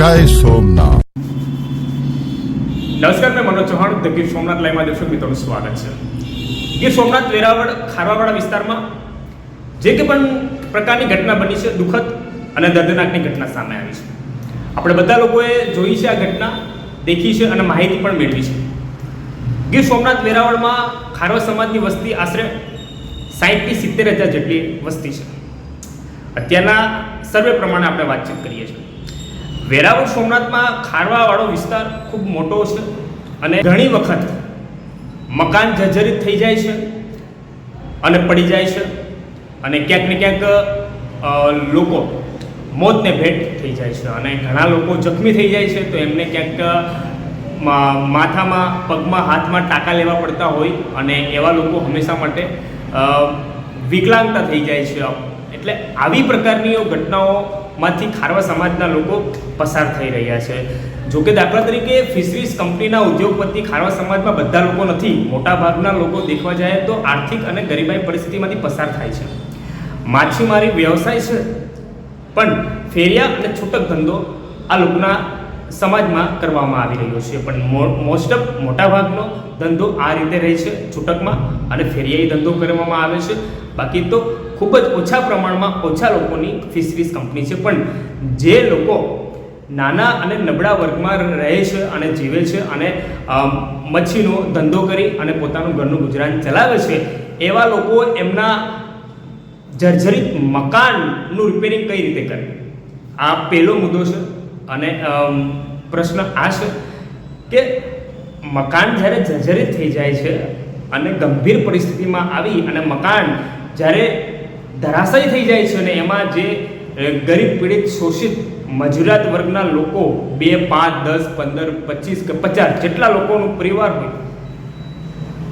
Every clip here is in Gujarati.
જય સોમનાથ. નમસ્કાર, મેં મનોજ ચૌહાણ, ધ ગીર સોમનાથ લાઈવમાં દર્શક મિત્રોનું સ્વાગત છે. ગીર સોમનાથ, વેરાવળ, ખારવાવાળા વિસ્તારમાં જે કે પણ પ્રકારની ઘટના બની છે, દુઃખદ અને દર્દનાકની ઘટના સામે આવી છે. આપણે બધા લોકોએ જોઈ છે આ ઘટના, દેખી છે અને માહિતી પણ મેળવી છે. ગીર સોમનાથ, વેરાવળમાં ખારવા સમાજની વસ્તી આશરે સાહીઠથી સિત્તેર હજાર જેટલી વસ્તી છે. અત્યારના સર્વે પ્રમાણે આપણે વાતચીત કરીએ છીએ. વેરાવળ સોમનાથમાં ખારવાવાળો વિસ્તાર ખૂબ મોટો છે અને ઘણી વખત મકાન જર્જરિત થઈ જાય છે અને પડી જાય છે અને ક્યાંક ને ક્યાંક લોકો મોતને ભેટ થઈ જાય છે અને ઘણા લોકો જખમી થઈ જાય છે તો એમને ક્યાંક માથામાં, પગમાં, હાથમાં ટાંકા લેવા પડતા હોય અને એવા લોકો હંમેશા માટે વિકલાંગતા થઈ જાય છે. એટલે આવી પ્રકારની ઘટનાઓમાંથી ખારવા સમાજના લોકો પસાર થઈ રહ્યા છે. જોકે દાખલા તરીકે ફિશરીઝ કંપનીના ઉદ્યોગપતિ ખારવા સમાજમાં બધા લોકો નથી. મોટાભાગના લોકો દેખવા જાય તો આર્થિક અને ગરીબાઈ પરિસ્થિતિમાંથી પસાર થાય છે. માછીમારી વ્યવસાય છે. પણ ફેરિયા અને છૂટક ધંધો આ લોકોના સમાજમાં કરવામાં આવી રહ્યો છે. પણ મોસ્ટ ઓફ મોટાભાગનો ધંધો આ રીતે રહે છે. છૂટકમાં અને ફેરિયાઈ ધંધો કરવામાં આવે છે. બાકી તો ખૂબ જ ઓછા પ્રમાણમાં ઓછા લોકોની ફિશરીઝ કંપની છે. પણ જે લોકો નાના અને નબળા વર્ગમાં રહે છે અને જીવે છે અને મચ્છીનો ધંધો કરી અને પોતાનું ઘરનું ગુજરાન ચલાવે છે, એવા લોકો એમના જર્જરિત મકાનનું રિપેરિંગ કઈ રીતે કરે? આ પહેલો મુદ્દો છે અને પ્રશ્ન આ છે કે મકાન જ્યારે જર્જરિત થઈ જાય છે અને ગંભીર પરિસ્થિતિમાં આવી અને મકાન જ્યારે ધરાશયી થઈ જાય છે અને એમાં જે ગરીબ પીડિત શોષિત મજૂરાત વર્ગના લોકો બે, પાંચ, દસ, પંદર, પચીસ કે પચાસ જેટલા લોકોનું પરિવાર હોય.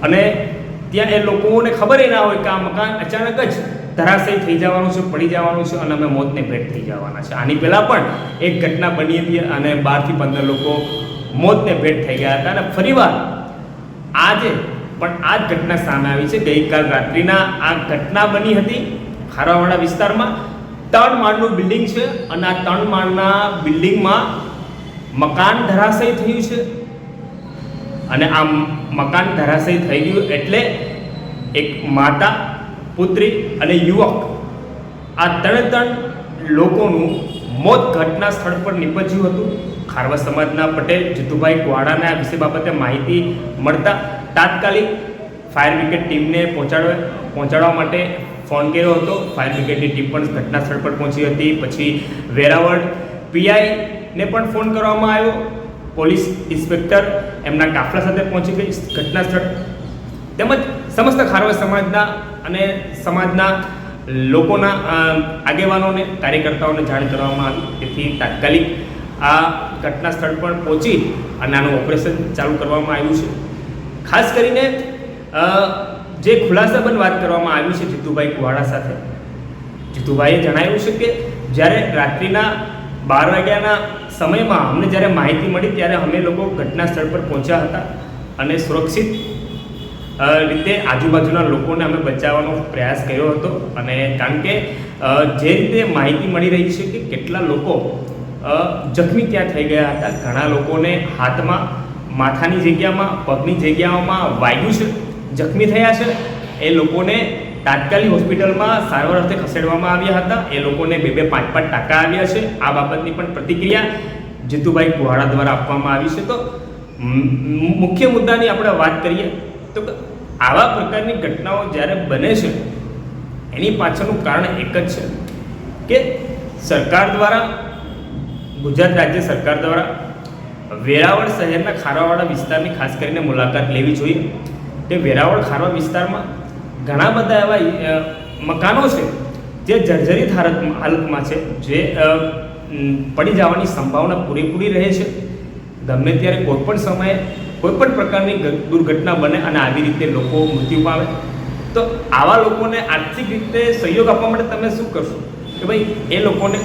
અને ત્યાં એ લોકોને ખબર ના હોય કે આ મકાન અચાનક જ ધરાશય થઈ જવાનું છે, પડી જવાનું છે અને અમે મોતને ભેટ થઈ જવાના છે. આની પહેલાં પણ એક ઘટના બની હતી અને બારથી પંદર લોકો મોતને ભેટ થઈ ગયા હતા અને ફરીવાર આજે પણ આ જ ઘટના સામે આવી છે. ગઈકાલ રાત્રિના આ ઘટના બની હતી. ખારવાવાડા વિસ્તારમાં ત્રણ માળનું બિલ્ડિંગ છે અને આ ત્રણ માળના બિલ્ડિંગમાં મકાન ધરાશય થયું છે. અને આ મકાન ધરાશય થઈ ગયું એટલે એક માતા, પુત્રી અને યુવક આ ત્રણે ત્રણ લોકોનું મોત ઘટના સ્થળ પર નીપજ્યું હતું. ખારવા સમાજના પટેલ, જીતુભાઈ કુવાડાને આ વિશે બાબતે માહિતી મળતા તાત્કાલિક ફાયર બ્રિગેડ ટીમને પહોંચાડવા પહોંચાડવા માટે ફોન કર્યો હતો. ફાયર બ્રિગેડની ટીમ પણ ઘટના સ્થળ પર પહોંચી હતી. પછી વેરાવળ પીઆઈને પણ ફોન કરવામાં આવ્યો. પોલીસ ઇન્સ્પેક્ટર એમના કાફલા સાથે પહોંચી ગઈ. ઘટના સ્થળ તેમજ સમસ્ત ખારવા સમાજના અને સમાજના લોકોના આગેવાનોને, કાર્યકર્તાઓને જાણ કરવામાં આવી. તેથી તાત્કાલિક આ ઘટના સ્થળ પર પહોંચી અને આનું ઓપરેશન ચાલુ કરવામાં આવ્યું છે. ખાસ કરીને જે ખુલાસાબંધ વાત કરવામાં આવી છે જીતુભાઈ કુવાડા સાથે, જીતુભાઈએ જણાવ્યું છે કે જ્યારે રાત્રિના બાર વાગ્યાના સમયમાં અમને જ્યારે માહિતી મળી ત્યારે અમે લોકો ઘટના સ્થળ પર પહોંચ્યા હતા અને સુરક્ષિત રીતે આજુબાજુના લોકોને અમે બચાવવાનો પ્રયાસ કર્યો હતો અને કારણ કે જે રીતે માહિતી મળી રહી છે કે કેટલા લોકો જખમી ત્યાં થઈ ગયા હતા, ઘણા લોકોને હાથમાં, માથાની જગ્યામાં, પગની જગ્યાઓમાં વાગ્યું છે. જખમી થયા છે. એ લોકોને તાત્કાલિક હોસ્પિટલમાં સારવાર અર્થે ખસેડવામાં આવ્યા હતા. એ લોકોને બે બે પાંચ પાંચ ટાંકા આવ્યા છે. આ બાબતની પણ પ્રતિક્રિયા જીતુભાઈ કુહાડા દ્વારા આપવામાં આવી છે. તો મુખ્ય મુદ્દાની આપણે વાત કરીએ તો આવા પ્રકારની ઘટનાઓ જ્યારે બને છે, એની પાછળનું કારણ એક જ છે કે સરકાર દ્વારા, ગુજરાત રાજ્ય સરકાર દ્વારા વેરાવળ શહેરના ખારાવાડા વિસ્તારની ખાસ કરીને મુલાકાત લેવી જોઈએ. તે વેરાવળ ખારવા વિસ્તારમાં ઘણા બધા એવા મકાનો છે, જે જર્જરિત હાલત હાલતમાં છે, જે પડી જવાની સંભાવના પૂરેપૂરી રહે છે. ગમે ત્યારે કોઈ પણ સમયે કોઈ પણ પ્રકારની દુર્ઘટના બને અને આવી રીતે લોકો મૃત્યુ પામે. તો આવા લોકોને આર્થિક રીતે સહયોગ આપવા માટે તમે શું કરશો? કે ભાઈ, એ લોકોને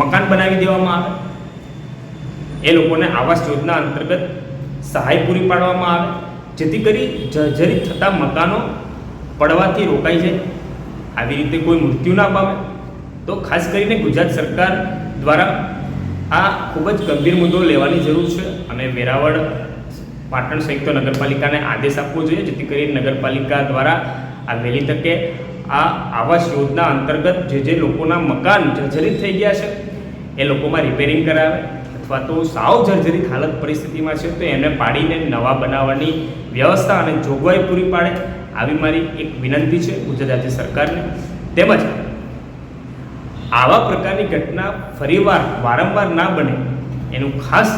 મકાન બનાવી દેવામાં આવે. એ લોકોને આવાસ યોજના અંતર્ગત સહાય પૂરી પાડવામાં આવે. જેથી કરી જર્જરિત થતા મકાનો પડવાથી રોકાઈ જાય. આવી રીતે કોઈ મૃત્યુ ના પામે. તો ખાસ કરીને ગુજરાત સરકાર દ્વારા આ ખૂબ જ ગંભીર મુદ્દો લેવાની જરૂર છે અને વેરાવળ પાટણ સંયુક્ત નગરપાલિકાને આદેશ આપવો જોઈએ, જેથી કરી નગરપાલિકા દ્વારા આ વહેલી તકે આ આવાસ યોજના અંતર્ગત જે જે લોકોના મકાન જર્જરિત થઈ ગયા છે, એ લોકોમાં રિપેરિંગ કરાવે. અથવા તો સાવ જર્જરિત હાલત પરિસ્થિતિમાં છે, તો એને પાડીને નવા બનાવવાની વ્યવસ્થા અને જોગવાઈ પૂરી પાડે આવી મારી એક વિનંતી છે ગુજરાત રાજ્ય સરકારને. તેમજ આવા પ્રકારની ઘટના ફરીવાર વારંવાર ના બને એનું ખાસ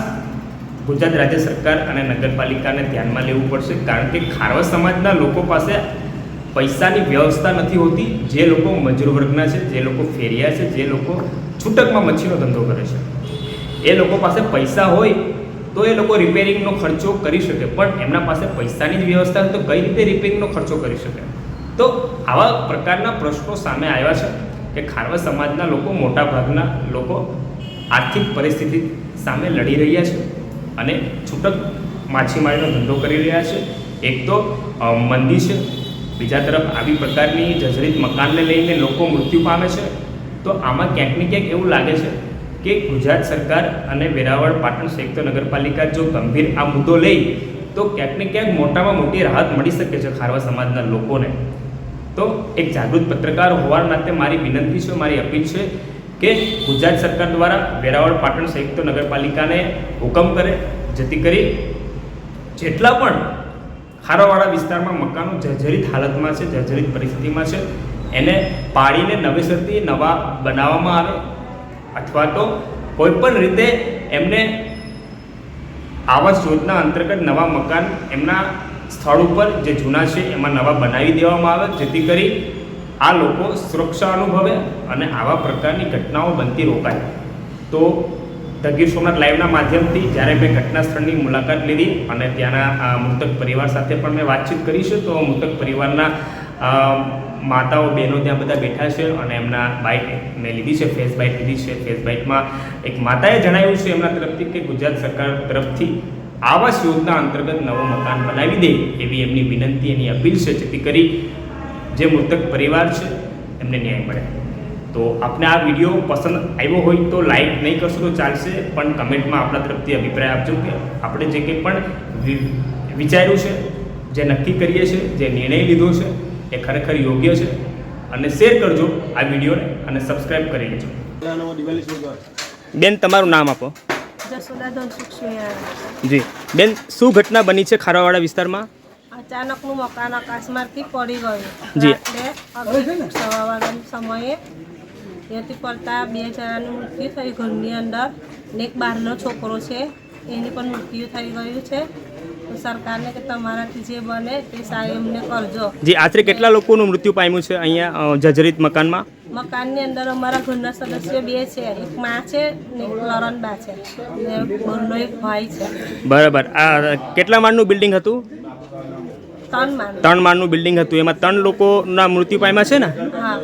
ગુજરાત રાજ્ય સરકાર અને નગરપાલિકાને ધ્યાનમાં લેવું પડશે, કારણ કે ખારવા સમાજના લોકો પાસે પૈસાની વ્યવસ્થા નથી હોતી. જે લોકો મજૂર વર્ગના છે, જે લોકો ફેરિયા છે, જે લોકો છૂટકમાં મચ્છીનો ધંધો કરે છે. એ લોકો પાસે પૈસા હોય તો એ લોકો રિપેરિંગનો ખર્ચો કરી શકે. પણ એમના પાસે પૈસાની જ વ્યવસ્થા તો કઈ રીતે રિપેરિંગનો ખર્ચો કરી શકે? તો આવા પ્રકારના પ્રશ્નો સામે આવ્યા છે કે ખારવા સમાજના લોકો, મોટા ભાગના લોકો આર્થિક પરિસ્થિતિ સામે લડી રહ્યા છે અને છૂટક માછીમારીનો ધંધો કરી રહ્યા છે. એક તો મંદી છે. બીજા તરફ આવી પ્રકારની જર્જરિત મકાનને લઈને લોકો મૃત્યુ પામે છે. તો આમાં ક્યાંક ને ક્યાંક એવું લાગે છે કે ગુજરાત સરકાર અને વેરાવળ પાટણ સંયુક્ત નગરપાલિકા જો ગંભીર આ મુદ્દો લે તો ક્યાંક ને ક્યાંક મોટામાં મોટી રાહત મળી શકે છે ખારવા સમાજના લોકોને. તો એક જાગૃત પત્રકાર હોવાના નાતે મારી વિનંતી છે, મારી અપીલ છે કે ગુજરાત સરકાર દ્વારા વેરાવળ પાટણ સંયુક્ત નગરપાલિકાને હુકમ કરે જેથી કરી. જેટલા પણ ખારાવાળા વિસ્તારમાં મકાનો જર્જરિત હાલતમાં છે, જર્જરિત પરિસ્થિતિમાં છે, એને પાડીને નવેસરથી નવા બનાવવામાં આવે અથવા તો કોઈ પણ રીતે એમને આવાસ યોજના અંતર્ગત નવા મકાન એમના સ્થળ ઉપર જે જૂના છે, એમાં નવા બનાવી દેવામાં આવે. જેથી કરી આ લોકો સુરક્ષા અનુભવે અને આવા પ્રકારની ઘટનાઓ બનતી રોકાય. તો ધ ગીર સોમનાથ લાઈવના માધ્યમથી જ્યારે મેં ઘટના સ્થળની મુલાકાત લીધી અને ત્યાંના મૃતક પરિવાર સાથે પણ મેં વાતચીત કરી છે, તો મૃતક પરિવારના માતાઓ બહેનો ત્યાં બધા બેઠા છે અને એમના બાઇટ મેં લીધી છે ફેસ બાઇટ લીધી છે. ફેસ બાઇટમાં એક માતાએ જણાવ્યું છે એમના તરફથી કે ગુજરાત સરકાર તરફથી આવાસ યોજના અંતર્ગત નવું મકાન બનાવી દે એવી એમની વિનંતી, એની અપીલ છે. જેથી કરી જે મૃતક પરિવાર છે એમને ન્યાય મળે. તો આપને આ વીડિયો પસંદ આવ્યો હોય તો લાઈક નહીં કરશો તો ચાલશે, પણ કમેન્ટમાં આપણા તરફથી અભિપ્રાય આપજો કે આપણે જે કંઈ પણ વિચાર્યું છે, જે નક્કી કરીએ છીએ, જે નિર્ણય લીધો છે એ ખરેખર યોગ્ય છે. અને શેર કરજો આ વિડીયોને અને સબસ્ક્રાઈબ કરી લેજો. બેન તમારું નામ આપો. જસોદા ધનસુખ સુયાણા જી. બેન શું ઘટના બની છે ખારાવાડા વિસ્તારમાં? અચાનકનું મકાન આકાશમાંથી પડી ગયું. જી. રાત્રે અગિયાર સવા વાગ્યાના સમયે ત્યાંથી પડતા બે જણાનું મૃત્યુ થયું ઘરની અંદર ને એક બહારનો છોકરો છે. એની પણ મૃત્યુ થઈ ગયું છે. સરકારને કે તમારાથી જે બને તે સાહેબ અમને કરજો. જી આશરે કેટલા લોકોનું મૃત્યુ પામ્યું છે અહીંયા જજરિત મકાનમાં? મકાનની અંદર અમારા ઘરના સદસ્યો બે છે એક માં છે ને એક લરણબા છે ને બંને એક ભાઈ છે. બરાબર. આ કેટલા માળનું બિલ્ડિંગ હતું? ત્રણ માળ. ત્રણ માળનું બિલ્ડિંગ હતું. એમાં ત્રણ લોકોના મૃત્યુ પામ્યા છે ને? હા.